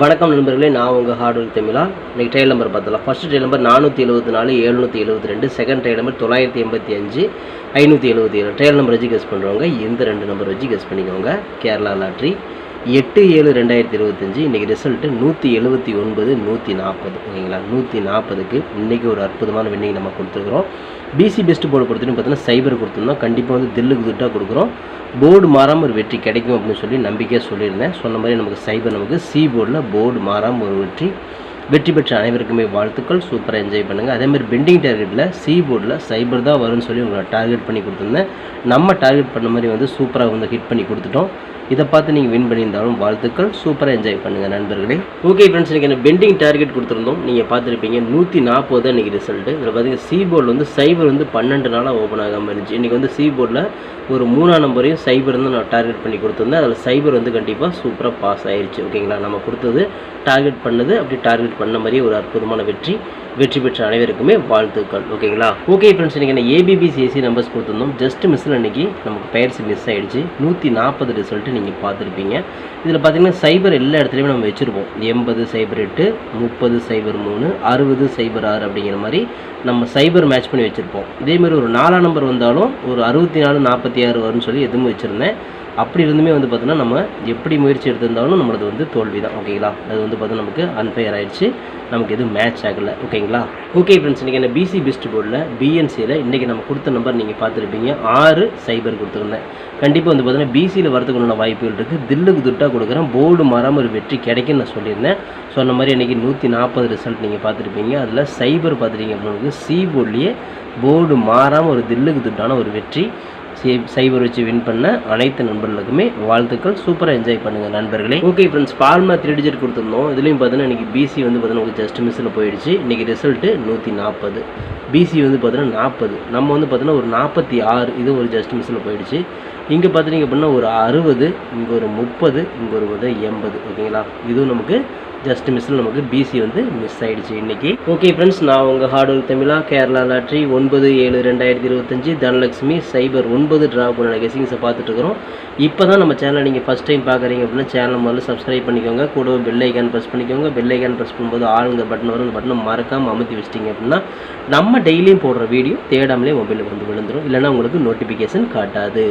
வணக்கம் நண்பர்களே நான் உங்கள் ஹார்ட்வேர் தமிழா. இன்றைக்கி ட்ரெயில் நம்பர் பார்த்தலாம் ஃபஸ்ட்டு ட்ரெயில் நம்பர் நானூற்றி எழுபத்தி நாலு எழுநூற்றி எழுபத்தி ரெண்டு. செகண்ட் ட்ரெயில் நம்பர் தொள்ளாயிரத்தி எண்பத்தி அஞ்சு ஐநூற்றி எழுபத்தி ஏழு. ட்ரெயில் நம்பர் வச்சு கெஸ் பண்ணுறவங்க இந்த ரெண்டு நம்பர் வச்சு கெஸ் பண்ணிக்கோங்க. கேரளா லாட்ரி எட்டு ஏழு ரெண்டாயிரத்தி இருபத்தஞ்சி இன்றைக்கி ரிசல்ட்டு நூற்றி எழுபத்தி ஒன்பது நூற்றி நாற்பது ஓகேங்களா? நூற்றி நாற்பதுக்கு இன்றைக்கி ஒரு அற்புதமான வின்னிங் நம்ம கொடுத்துருக்குறோம். பிசி பெஸ்ட் போர்டு பொறுத்தவரைக்கும் பார்த்தீங்கன்னா சைபர் கொடுத்துருந்தோம். கண்டிப்பாக வந்து தில்லுக்கு துட்டாக கொடுக்குறோம். போர்டு மாறாமல் ஒரு வெற்றி கிடைக்கும் அப்படின்னு சொல்லி நம்பிக்கையாக சொல்லியிருந்தேன். சொன்ன மாதிரி நமக்கு சைபர் நமக்கு சி போர்டில் போர்டு மாறாமல் ஒரு வெற்றி. வெற்றி பெற்ற அனைவருக்குமே வாழ்த்துக்கள். சூப்பராக என்ஜாய் பண்ணுங்கள் அதேமாதிரி பெண்டிங் டார்கெட்டில் சி போர்டில் சைபர் தான் வரும்னு சொல்லி உங்களை டார்கெட் பண்ணி கொடுத்துருந்தேன். நம்ம டார்கெட் பண்ண மாதிரி வந்து சூப்பராக வந்து ஹிட் பண்ணி கொடுத்துட்டோம். இதை பார்த்து நீங்கள் வின் பண்ணியிருந்தாலும் வாழ்த்துக்கள். சூப்பராக என்ஜாய் பண்ணுங்கள் நண்பர்களே. ஓகே ஃப்ரெண்ட்ஸ் இன்றைக்கி எனக்கு பெண்டிங் டார்கெட் கொடுத்துருந்தோம். நீங்கள் பார்த்துருப்பீங்க நூற்றி நாற்பது தான் இன்றைக்கி ரிசல்ட்டு இதில் பார்த்தீங்கன்னா சி போர்டில் வந்து சைபர் வந்து பன்னெண்டு நாளாக ஓப்பன் ஆகாமல் இருந்துச்சு. இன்றைக்கி வந்து சி போர்டில் ஒரு மூணாம் நம்பரையும் சைபர் வந்து நான் டார்கெட் பண்ணி கொடுத்துருந்தேன். அதில் சைபர் வந்து கண்டிப்பாக சூப்பராக பாஸ் ஆயிருச்சு. ஓகேங்களா நம்ம கொடுத்தது டார்கெட் பண்ணது அப்படி டார்கெட் பண்ண மாதிரியே ஒரு அற்புதமான வெற்றி. வெற்றி பெற்ற அனைவருக்குமே வாழ்த்துக்கள். ஓகேங்களா ஓகே ஃப்ரெண்ட்ஸ் இன்றைக்கி என்ன ஏபிபிசிஎஸ்சி நம்பர்ஸ் கொடுத்துருந்தோம். ஜஸ்ட் மிஸ்ஸில் இன்றைக்கி நமக்கு பயிற்சி மிஸ் ஆகிடுச்சு நூற்றி நாற்பது ரிசல்ட்டு நீங்கள் பார்த்துருப்பீங்க. இதில் பார்த்திங்கன்னா சைபர் எல்லா இடத்துலையுமே நம்ம வச்சுருப்போம். எண்பது சைபர் எட்டு முப்பது சைபர் மூணு அறுபது சைபர் ஆறு அப்படிங்கிற மாதிரி நம்ம சைபர் மேட்ச் பண்ணி வச்சுருப்போம். இதேமாரி ஒரு நாலாம் நம்பர் வந்தாலும் ஒரு அறுபத்தி நாலு நாற்பத்தி ஆறு வரும்னு சொல்லி எதுவும் வச்சுருந்தேன். அப்படி இருந்துமே வந்து பார்த்தோன்னா நம்ம எப்படி முயற்சி எடுத்திருந்தாலும் நம்மளது வந்து தோல்வி தான் ஓகேங்களா? அது வந்து பார்த்தோன்னா நமக்கு அன்ஃபயர் ஆகிடுச்சு நமக்கு எதுவும் மேட்ச் ஆகலை ஓகேங்களா? ஓகே ஃப்ரெண்ட்ஸ் இன்றைக்கி என்ன பிசி பெஸ்ட் போர்டில் பிஎன்சியில் இன்றைக்கி நம்ம கொடுத்த நம்பர் நீங்கள் பார்த்துருப்பீங்க. ஆறு சைபர் கொடுத்துருந்தேன். கண்டிப்பாக வந்து பார்த்தீங்கன்னா பிசியில் வரதுக்கு உண்டான வாய்ப்புகள் இருக்குது தில்லுக்கு துட்டாக கொடுக்குறேன். போர்டு மாறாமல் ஒரு வெற்றி கிடைக்குன்னு நான் சொல்லியிருந்தேன். சொன்ன மாதிரி இன்றைக்கி நூற்றி நாற்பது ரிசல்ட் நீங்கள் பார்த்துருப்பீங்க. அதில் சைபர் பார்த்துருக்கீங்க அப்படின்னு சி போர்ட்லேயே போர்டு மாறாமல் ஒரு தில்லுக்கு துட்டான ஒரு வெற்றி. சைபர் வச்சு வின் பண்ண அனைத்து நண்பர்களுக்குமே வாழ்த்துக்கள். சூப்பராக என்ஜாய் பண்ணுங்கள் நண்பர்களே. ஓகே ஃப்ரெண்ட்ஸ் பால்மா த்ரீ டிஜிட் கொடுத்துருந்தோம். இதுலேயும் பார்த்தீங்கன்னா இன்றைக்கி பிசி வந்து பார்த்தீங்கன்னா உங்களுக்கு ஜஸ்ட் மிஸ்ஸில் போயிடுச்சு. இன்றைக்கி ரிசல்ட்டு நூற்றி நாற்பது பிசி வந்து பார்த்தீங்கன்னா நாற்பது நம்ம வந்து பார்த்தீங்கன்னா ஒரு நாற்பத்தி ஆறு. இது ஒரு ஜஸ்ட் மிஸ்ஸில் போயிடுச்சு. இங்கே பார்த்துட்டிங்க அப்படின்னா ஒரு அறுபது இங்கே ஒரு முப்பது இங்கே ஒரு வந்து எண்பது ஓகேங்களா இதுவும் நமக்கு ஜஸ்ட் மிஸ்ஸில் நமக்கு பிசி வந்து மிஸ் ஆகிடுச்சு இன்றைக்கி ஓகே ஃப்ரெண்ட்ஸ் நான் உங்கள் ஹார்ட் ஒர்க் தமிழா கேரளா லாட்ரி ஒன்பது ஏழு ரெண்டாயிரத்தி இருபத்தஞ்சி தனலட்சுமி சைபர் ஒன்பது ட்ரா பண்ண கெசிங்ஸை பார்த்துட்டு இருக்கிறோம். இப்போ தான் நம்ம சேனலை நீங்கள் ஃபஸ்ட் டைம் பார்க்குறீங்க அப்படின்னா சேனலை முதல்ல சப்ஸ்கிரைப் பண்ணிக்கோங்க. கூட பெல் ஐக்கான் ப்ரெஸ் பண்ணிக்கோங்க. பெல் ஐக்கான் ப்ரெஸ் பண்ணும்போது ஆளுங்க பட்டன் வரும். அந்த பட்டனை மறக்காமல் அமுத்தி வச்சிட்டிங்க அப்படின்னா நம்ம டெய்லியும் போடுற வீடியோ தேடாமலே மொபைலுக்கு வந்து விழுந்துடும் இல்லைன்னா உங்களுக்கு நோட்டிஃபிகேஷன் காட்டாது.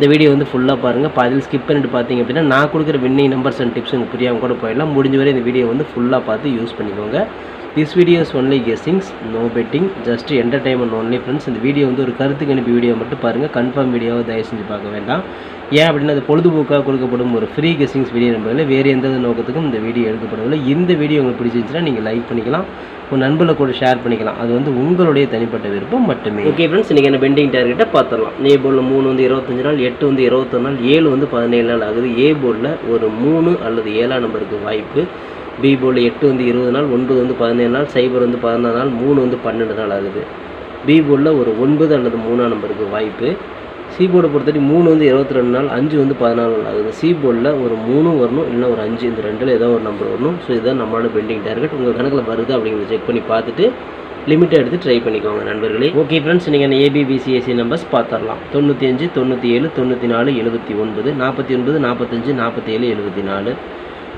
இந்த வீடியோ வந்து ஃபுல்லாக பாருங்கள் பாதியில் ஸ்கிப் பண்ணிட்டு பார்த்தீங்க அப்படின்னா நான் கொடுக்குற வின்னிங் நம்பர்ஸ் அண்ட் டிப்ஸ் உங்களுக்கு புரியாமல் கூட போயிடலாம். முடிஞ்ச வரை இந்த வீடியோ வந்து ஃபுல்லாக பார்த்து யூஸ் பண்ணிக்கோங்க. This videos only guessings no betting just entertainment only friends இந்த வீடியோ வந்து ஒரு கருத்து கணிப்பு வீடியோ மட்டும் பாருங்கள் கன்ஃபார்ம் வீடியோவை தயவு செஞ்சு பார்க்க வேண்டாம். ஏன் அப்படின்னா அது பொழுதுபோக்காக கொடுக்கப்படும் ஒரு ஃப்ரீ கெஸ்ஸிங்ஸ் வீடியோ என்பதில் வேறு எந்த நோக்கத்துக்கும் இந்த வீடியோ எடுக்கப்படவில்லை. இந்த வீடியோ உங்களுக்கு பிடிச்சிருந்துச்சுன்னா நீங்கள் லைக் பண்ணிக்கலாம். உங்கள் நண்பர்களை கூட ஷேர் பண்ணிக்கலாம். அது வந்து உங்களுடைய தனிப்பட்ட விருப்பம் மட்டுமே. ஓகே ஃப்ரெண்ட்ஸ் இன்றைக்கி என்ன பெண்டிங் டார்கெட்டை பார்த்துடலாம் ஏ போர்டில் மூணு வந்து இருபத்தஞ்சு நாள் எட்டு வந்து இருபத்தொரு நாள் ஏழு வந்து பதினேழு நாள் ஆகுது. ஏ போர்டில் ஒரு மூணு அல்லது ஏழாம் நம்பருக்கு வாய்ப்பு. பி எட்டு வந்து இருபது நாள் ஒன்பது வந்து பதினேழு நாள் சைபர் வந்து பதினாறு நாள் மூணு வந்து பன்னெண்டு நாள் ஆகுது. பி போர்டில் ஒரு ஒன்பது அல்லது மூணாம் நம்பருக்கு வாய்ப்பு. சி போர்டை பொறுத்தவரை மூணு வந்து இருபத்தி ரெண்டு நாள் அஞ்சு வந்து பதினாலு நாள் ஆகுது. சி போர்டில் ஒரு மூணும் வரணும் இல்லைனா ஒரு அஞ்சு இந்த ரெண்டில் ஏதோ ஒரு நம்பர் வரணும். ஸோ இதுதான் நம்மளோட பெண்டிங் டார்கெட். உங்கள் கணக்கில் வருது அப்படிங்கிறத செக் பண்ணி பார்த்துட்டு லிமிட்டை எடுத்து ட்ரை பண்ணிக்கோங்க நண்பர்களே. ஓகே ஃப்ரெண்ட்ஸ் நீங்கள் ஏபிபிசிஎஸ்சி நம்பர்ஸ் பார்த்துடலாம். தொண்ணூற்றி அஞ்சு தொண்ணூற்றி ஏழு தொண்ணூற்றி நாலு எழுபத்தி ஒன்பது நாற்பத்தி ஒன்பது நாற்பத்தஞ்சு நாற்பத்தி ஏழு எழுபத்தி நாலு.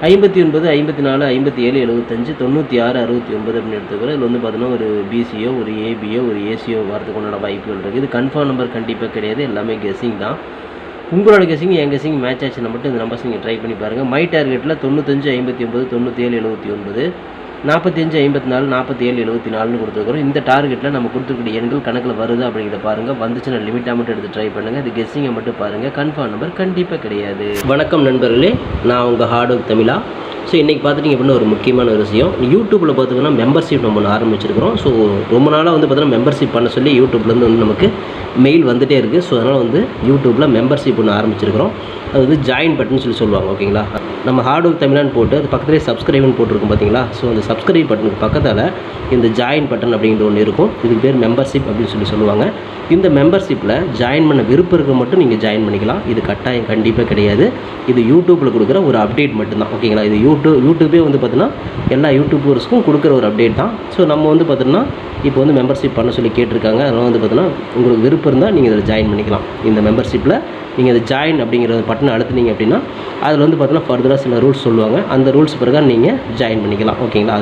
ஐம்பத்தி ஒன்பது ஐம்பத்தி நாலு ஐம்பத்தி ஏழு எழுபத்தஞ்சு தொண்ணூற்றி ஆறு அறுபத்தி ஒன்பது அப்படின்னு எடுத்துக்கிறோம் இதில் வந்து பார்த்தீங்கன்னா ஒரு பிசியோ ஒரு ஏபியோ ஒரு ஏசியோ வரதுக்கு உண்டான வாய்ப்புகள் இருக்குது இது கன்ஃபார்ம் நம்பர் கண்டிப்பாக கிடையாது. எல்லாமே கெஸ்ஸிங் தான். உங்களோட கெஸிங் என் கெஸிங் மேட்ச் ஆச்சுன்னா மட்டும் இந்த நம்பர்ஸ் நீங்கள் ட்ரை பண்ணி பாருங்கள் மை டார்கெட்டில் தொண்ணூத்தஞ்சு ஐம்பத்தி ஒம்பது தொண்ணூற்றி ஏழு எழுபத்தி ஒன்பது. நாற்பத்தஞ்சு ஐம்பத்தி நாலு நாற்பத்தி ஏழு எழுபத்தி நாலுன்னு கொடுத்துருக்குறோம். இந்த டார்கெட்டில் நம்ம கொடுத்துருக்கிற எண்கள் கணக்கில் வருது அப்படிங்கிறத பாருங்கள் வந்துச்சுன்னா லிமிட்டாக மட்டும் எடுத்து ட்ரை பண்ணுங்கள் இது கெஸ்ஸிங்கை மட்டும் பாருங்கள் கன்ஃபார்ம் நம்பர் கண்டிப்பாக கிடையாது. வணக்கம் நண்பர்களே நான் உங்கள் ஹார்ட் ஒர்க் தமிழா. ஸோ இன்றைக்கி பார்த்துட்டிங்க அப்படின்னா ஒரு முக்கியமான ஒரு விஷயம். யூடியூப்பில் பார்த்திங்கன்னா மெம்பர்ஷிப் நம்ம ஒன்று ஆரம்பிச்சிருக்கிறோம். ஸோ ரொம்ப நாளாக வந்து பார்த்தீங்கன்னா மெம்பர்ஷிப் பண்ண சொல்லி யூடியூப்லேருந்து வந்து நமக்கு மெயில் வந்துகிட்டே இருக்குது ஸோ அதனால் வந்து யூடியூப்பில் மெம்பர்ஷிப் ஒன்று ஆரம்பிச்சிருக்கிறோம். அது வந்து ஜாயின் பட்டன் சொல்லி சொல்லுவாங்க ஓகேங்களா நம்ம ஹார்ட் ஒர்க் தமிழான்னு போட்டு அது பக்கத்துலேயே சப்ஸ்கிரைப்னு போட்டிருக்கோம் பார்த்தீங்களா ஸோ அந்த சப்ஸ்கிரைப் பட்டனுக்கு பக்கத்தில் இந்த ஜாயின் பட்டன் அப்படிங்கிற ஒன்று இருக்கும். இதுக்கு பேர் மெம்பர்ஷிப் அப்படின்னு சொல்லி சொல்லுவாங்க. இந்த மெம்பர்ஷிப்பில் ஜாயின் பண்ண விருப்பம் இருக்க மட்டும் நீங்கள் ஜாயின் பண்ணிக்கலாம். இது கட்டாயம் கண்டிப்பாக கிடையாது. இது யூடியூப்பில் கொடுக்குற ஒரு அப்டேட் மட்டும்தான். ஓகேங்களா இது யூடியூப் யூடியூபே வந்து பார்த்தீங்கன்னா எல்லா யூடியூபர்ஸ்க்கும் கொடுக்குற ஒரு அப்டேட் தான். ஸோ நம்ம வந்து பார்த்தீங்கன்னா இப்போ வந்து மெம்பர்ஷிப் பண்ண சொல்லி கேட்டிருக்காங்க. அதனால் வந்து பார்த்தீங்கன்னா உங்களுக்கு விருப்பம் இருந்தால் நீங்கள் இதில் ஜாயின் பண்ணிக்கலாம். இந்த மெம்பர்ஷிப்பில் நீங்கள் அதை ஜாயின் அப்படிங்கிற பட்டனை அழுத்துனீங்க அப்படின்னா அதில் வந்து பார்த்தீங்கன்னா ஃபர்தராக சில ரூல்ஸ் சொல்லுவாங்க. அந்த ரூல்ஸ் பிறகு நீங்கள் ஜாயின் பண்ணிக்கலாம். ஓகேங்களா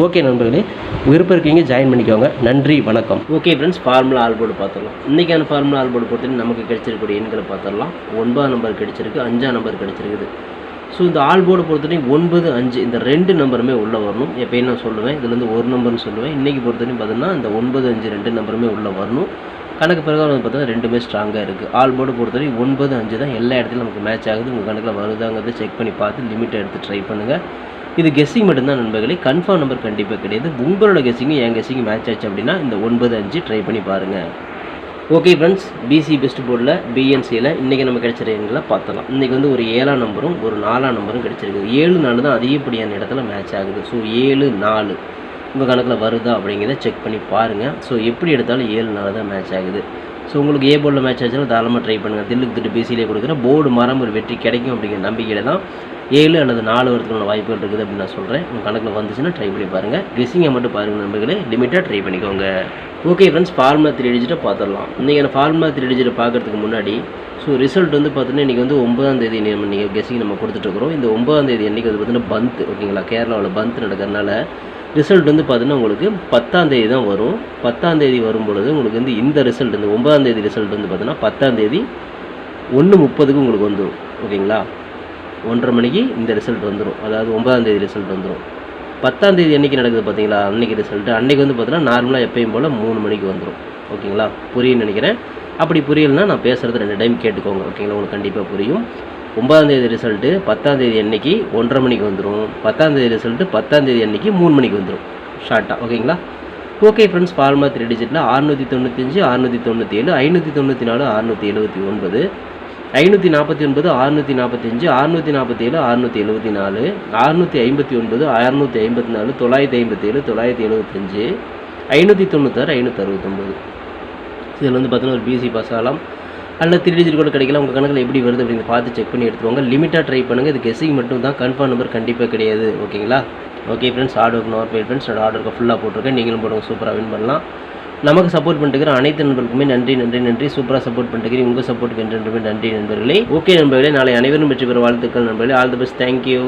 ஓகே நண்பர்களே விருப்பம் இருக்கீங்க ஜாயின் பண்ணிக்கோங்க. நன்றி வணக்கம். ஓகே ஃப்ரெண்ட்ஸ் ஃபார்முலா ஆல்போர்டு பார்த்துடலாம். இன்றைக்கான ஃபார்முலா ஆல்போர்டு பொறுத்தவரை நமக்கு கிடைச்சிருக்கக்கூடிய எண்களை பார்த்துடலாம். ஒன்பதாம் நம்பர் கிடைச்சிருக்கு அஞ்சாம் நம்பர் கிடைச்சிருக்குது. ஸோ இந்த ஆல்போர்டு பொறுத்தவரைக்கும் ஒன்பது அஞ்சு இந்த ரெண்டு நம்பருமே உள்ளே வரணும். எப்பயும் நான் சொல்லுவேன்? இதுலேருந்து ஒரு நம்பர்னு சொல்லுவேன். இன்றைக்கி பொறுத்தவரையும் பார்த்தீங்கன்னா இந்த ஒன்பது அஞ்சு ரெண்டு நம்பருமே உள்ளே வரணும். கணக்கு பிரகாரம் வந்து பார்த்தீங்கன்னா ரெண்டுமே ஸ்ட்ராங்காக இருக்குது ஆல் போர்டு பொறுத்தவரை ஒன்பது அஞ்சு தான் எல்லா இடத்துலையும் நமக்கு மேட்ச் ஆகுது. உங்கள் கணக்கில் வருதாங்கிறத செக் பண்ணி பார்த்து லிமிட்டை எடுத்து ட்ரை பண்ணுங்கள் இது கெஸ்ஸிங் மட்டும்தான் நண்பர்களே. கன்ஃபார்ம் நம்பர் கண்டிப்பாக கிடையாது. உங்களோட கெஸ்ஸிங்கும் என் கெஸ்ஸிங்கும் மேட்ச் ஆச்சு அப்படின்னா இந்த ஒன்பது அஞ்சு ட்ரை பண்ணி பாருங்கள் ஓகே ஃப்ரெண்ட்ஸ் பிசி பெஸ்ட் போர்டில் பிஎன்சியில் இன்றைக்கி நம்ம கிடைச்ச எண்களை பார்த்தலாம் இன்றைக்கி வந்து ஒரு ஏழாம் நம்பரும் ஒரு நாலாம் நம்பரும் கிடச்சிருக்கு. ஏழு நாலு தான் அதிகப்படியான இடத்துல மேட்ச் ஆகுது. ஸோ ஏழு நாலு. உங்கள் கணக்கில் வருதா அப்படிங்கிறத செக் பண்ணி பாருங்கள் ஸோ எப்படி எடுத்தாலும் ஏழு நாள் தான் மேட்ச் ஆகுது. ஸோ உங்களுக்கு ஏ போர்டில் மேட்ச் ஆச்சுன்னா தாராளமாக ட்ரை பண்ணுங்கள் தில்லுக்கு திட்டு பிசிலே கொடுக்குற போர்டு மரம் ஒரு வெற்றி கிடைக்கும் அப்படிங்கிற நம்பிக்கையில் தான் ஏழு அல்லது நாலு வரதுக்கான வாய்ப்புகள் இருக்குது அப்படின்னு நான் சொல்கிறேன் உங்கள் கணக்கில் வந்துச்சுன்னா ட்ரை பண்ணி பாருங்கள் கெஸிங்கை மட்டும் பாருங்கள் நண்பர்களே. லிமிட்டாக ட்ரை பண்ணிக்கோங்க. ஓகே ஃப்ரெண்ட்ஸ் ஃபார்முலா த்ரீ டிஜிட்டை பார்த்துடலாம். இன்றைக்கி நான் ஃபார்முலா த்ரீ டிஜிட்டை பார்க்குறதுக்கு முன்னாடி ஸோ ரிசல்ட் வந்து பார்த்தீங்கன்னா இன்றைக்கி வந்து ஒன்பதாம் தேதி நம்ம நீங்கள் கெஸிங் நம்ம கொடுத்துட்ருக்குறோம் இந்த ஒன்பதாம் தேதி அன்றைக்கி வந்து பார்த்தீங்கன்னா பந்த் ஓகேங்களா கேரளாவில் பந்த் நடக்கிறதுனால ரிசல்ட் வந்து பார்த்தீங்கன்னா உங்களுக்கு பத்தாம் தேதி தான் வரும். பத்தாம் தேதி வரும் பொழுது உங்களுக்கு வந்து இந்த ரிசல்ட் இந்த ஒன்பதாம் தேதி ரிசல்ட் வந்து பார்த்தீங்கன்னா பத்தாம் தேதி ஒன்று முப்பதுக்கு உங்களுக்கு வந்துடும் ஓகேங்களா? ஒன்றரை மணிக்கு இந்த ரிசல்ட் வந்துடும் அதாவது ஒன்பதாம் தேதி ரிசல்ட் வந்துடும் பத்தாம் தேதி நடக்குது பார்த்தீங்களா அன்றைக்கி ரிசல்ட்டு அன்றைக்கி வந்து பார்த்தீங்கன்னா நார்மலாக எப்பயும் போல் மூணு மணிக்கு வந்துடும் ஓகேங்களா? புரியும்னு நினைக்கிறேன். அப்படி புரியலைன்னா நான் பேசுகிறது ரெண்டு டைம் கேட்டுக்கோங்க. ஓகேங்களா? உங்களுக்கு கண்டிப்பாக புரியும். ஒன்பதாம் தேதி ரிசல்ட்டு பத்தாம் தேதி அன்னைக்கு ஒன்றரை மணிக்கு வந்துடும் பத்தாம் தேதி ரிசல்ட்டு பத்தாம் தேதி அன்னைக்கு மூணு மணிக்கு வந்துடும் ஷார்ட்டாக ஓகேங்களா ஓகே ஃப்ரெண்ட்ஸ் ஃபார்மா த்ரீ டிஜிட்டில் அறுநூற்றி தொண்ணூத்தஞ்சு அறுநூற்றி தொண்ணூற்றி ஏழு ஐநூற்றி தொண்ணூற்றி நாலு அறுநூற்றி எழுபத்தி ஒன்பது ஐநூற்றி நாற்பத்தி ஒன்பது அறுநூற்றி நாற்பத்தஞ்சு அறுநூற்றி நாற்பத்தி ஏழு அறுநூற்றி எழுபத்தி நாலு அறுநூற்றி ஐம்பத்தி ஒன்பது அறுநூற்றி ஐம்பத்தி நாலு தொள்ளாயிரத்தி ஐம்பத்தேழு தொள்ளாயிரத்தி எழுபத்தஞ்சு ஐநூற்றி தொண்ணூத்தாறு ஐநூற்றி அறுபத்தொம்பது இதில் வந்து பார்த்தீங்கன்னா ஒரு பிசி பாஸ் ஆகலாம். அல்ல த்ரீ டிஜிட் கூட கிடைக்கல உங்கள் கணக்கில் எப்படி வருது அப்படின்னு பார்த்து செக் பண்ணி எடுத்துக்கோங்க. லிமிட்டாக ட்ரை பண்ணுங்கள் இது கெஸிங் மட்டும் தான் கன்ஃபார்ம் நம்பர் கண்டிப்பாக கிடையாது. ஓகேங்களா okay friends order work nor pay friends என்னோட ஆர்டருக்கு ஃபுல்லாக போட்டிருக்கேன். நீங்களும் போடுங்க சூப்பராக வின் பண்ணலாம். நமக்கு சப்போர்ட் பண்ணிட்டு அனைத்து நண்பர்களுக்குமே நன்றி நன்றி நன்றி. சூப்பராக சப்போர்ட் பண்ணிட்டு உங்கள் சப்போர்ட்டுக்கு என்றென்றுமே நன்றி நண்பர்களே. ஓகே நண்பர்களே நாளை அனைவரும் வெற்றி பெற வாழ்த்துக்கள் நண்பர்களே. All the best thank you